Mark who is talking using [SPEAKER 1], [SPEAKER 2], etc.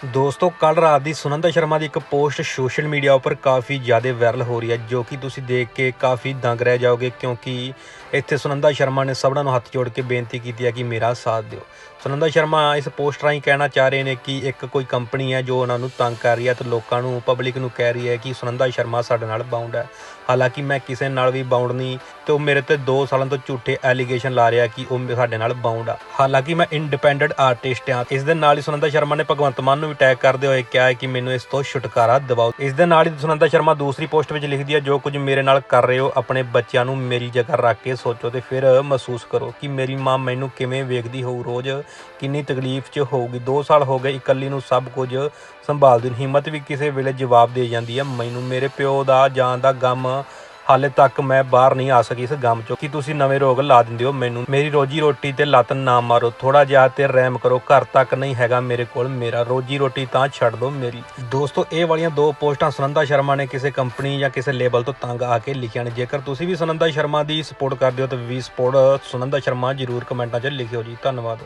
[SPEAKER 1] ਦੋਸਤੋ ਕੱਲ ਰਾਤ ਦੀ ਸੁਨੰਦਾ ਸ਼ਰਮਾ ਦੀ ਇੱਕ ਪੋਸਟ ਸੋਸ਼ਲ ਮੀਡੀਆ ਉੱਪਰ ਕਾਫੀ ਜ਼ਿਆਦਾ ਵਾਇਰਲ ਹੋ ਰਹੀ ਹੈ, ਜੋ ਕਿ ਤੁਸੀਂ ਦੇਖ ਕੇ ਕਾਫੀ ਦੰਗ ਰਹਿ ਜਾਓਗੇ, ਕਿਉਂਕਿ ਇੱਥੇ ਸੁਨੰਦਾ ਸ਼ਰਮਾ ਨੇ ਸਭਨਾਂ ਨੂੰ ਹੱਥ ਜੋੜ ਕੇ ਬੇਨਤੀ ਕੀਤੀ ਹੈ ਕਿ ਮੇਰਾ ਸਾਥ ਦਿਓ। ਸੁਨੰਦਾ ਸ਼ਰਮਾ, ਇਸ ਪੋਸਟ ਰਾਹੀਂ ਕਹਿਣਾ ਚਾਹ ਰਹੇ ਨੇ ਕਿ ਇੱਕ ਕੋਈ ਕੰਪਨੀ ਹੈ ਜੋ ਉਹਨਾਂ ਨੂੰ ਤੰਗ ਕਰ ਰਹੀ ਹੈ ਤੇ ਲੋਕਾਂ ਨੂੰ ਪਬਲਿਕ ਨੂੰ ਕਹਿ ਰਹੀ ਹੈ ਕਿ ਸੁਨੰਦਾ ਸ਼ਰਮਾ ਸਾਡੇ ਨਾਲ ਬਾਉਂਡ ਹੈ। ਹਾਲਾਂਕਿ ਮੈਂ ਕਿਸੇ ਨਾਲ ਵੀ ਬਾਉਂਡ ਨਹੀਂ ਤੇ ਉਹ ਮੇਰੇ ਤੇ 2 ਸਾਲਾਂ ਤੋਂ ਝੂਠੇ ਐਲੀਗੇਸ਼ਨ ਲਾ ਰਿਹਾ ਕਿ ਉਹ ਸਾਡੇ ਨਾਲ ਬਾਉਂਡ ਆ। ਹਾਲਾਂਕਿ ਮੈਂ ਇੰਡੀਪੈਂਡੈਂਟ ਆਰਟਿਸਟ ਆ। ਇਸ ਦੇ ਨਾਲ ਹੀ ਸੁਨੰਦਾ ਸ਼ਰਮਾ ਨੇ ਭਗਵੰਤ ਮਾਨ ਨੂੰ ਵੀ ਟੈਗ ਕਰਦੇ ਹੋਏ ਕਿਹਾ ਹੈ ਕਿ ਮੈਨੂੰ ਇਸ ਤੋਂ ਛੁਟਕਾਰਾ ਦਿਵਾਓ। ਇਸ ਦੇ ਨਾਲ ਹੀ ਸੁਨੰਦਾ ਸ਼ਰਮਾ ਦੂਸਰੀ ਪੋਸਟ ਵਿੱਚ ਲਿਖਦੀ ਹੈ ਜੋ ਕੁਝ ਮੇਰੇ ਨਾਲ ਕਰ ਰਹੇ ਹੋ, ਆਪਣੇ ਬੱਚਿਆਂ ਨੂੰ ਮੇਰੀ ਜਗ੍ਹਾ ਰੱਖ ਕੇ ਸੋਚੋ ਤੇ ਫਿਰ ਮਹਿਸੂਸ ਕਰੋ ਕਿ ਮੇਰੀ ਮਾਂ ਮੈਨੂੰ ਕਿਵੇਂ ਵੇਖਦੀ ਹੋਊ। ਰੋਜ਼ ਕਿੰਨੀ ਤਕਲੀਫ 'ਚ ਹੋਊਗੀ। 2 ਸਾਲ ਹੋ ਗਏ ਇਕੱਲੀ ਨੂੰ ਸਭ ਕੁਝ ਸੰਭਾਲਦੀ ਨੂੰ। ਹਿੰਮਤ ਵੀ ਕਿਸੇ ਵੇਲੇ ਜਵਾਬ ਦੇ ਜਾਂਦੀ ਹੈ ਮੈਨੂੰ ਮੇਰੇ ਪਿਓ ਦਾ, ਜਾਨ ਦਾ ਗਮ ਹਾਲੇ ਤੱਕ ਮੈਂ ਬਾਹਰ ਨਹੀਂ ਆ ਸਕੀ ਇਸ ਗਮ ਚੋਂ। ਕਿ ਤੁਸੀਂ ਨਵੇਂ ਰੋਗ ਲਾ ਦਿੰਦੇ ਹੋ ਮੈਨੂੰ? ਮੇਰੀ ਰੋਜੀ ਰੋਟੀ ਤੇ ਲੱਤ ਨਾ ਮਾਰੋ। ਥੋੜਾ ਜਿਹਾ ਤੇ ਰਹਿਮ ਕਰੋ। ਘਰ ਤੱਕ ਨਹੀਂ ਹੈਗਾ ਮੇਰੇ ਕੋਲ। ਮੇਰਾ ਰੋਜੀ ਰੋਟੀ ਤਾਂ ਛੱਡ ਦਿਓ ਮੇਰੀ। ਦੋਸਤੋ, ਇਹ ਵਾਲੀਆਂ ਦੋ ਪੋਸਟਾਂ ਸੁਨੰਦਾ ਸ਼ਰਮਾ ਨੇ ਕਿਸੇ ਕੰਪਨੀ ਜਾਂ ਕਿਸੇ ਲੇਬਲ ਤੋਂ ਤੰਗ ਆ ਕੇ ਲਿਖੀਆਂ ਨੇ। ਜੇਕਰ ਤੁਸੀਂ ਵੀ ਸੁਨੰਦਾ ਸ਼ਰਮਾ ਦੀ ਸਪੋਰਟ ਕਰਦੇ ਹੋ ਤਾਂ ਵੀ ਸਪੋਰਟ ਸੁਨੰਦਾ ਸ਼ਰਮਾ ਜਰੂਰ ਕਮੈਂਟਾਂ 'ਚ ਲਿਖਿਓ ਜੀ। ਧੰਨਵਾਦ।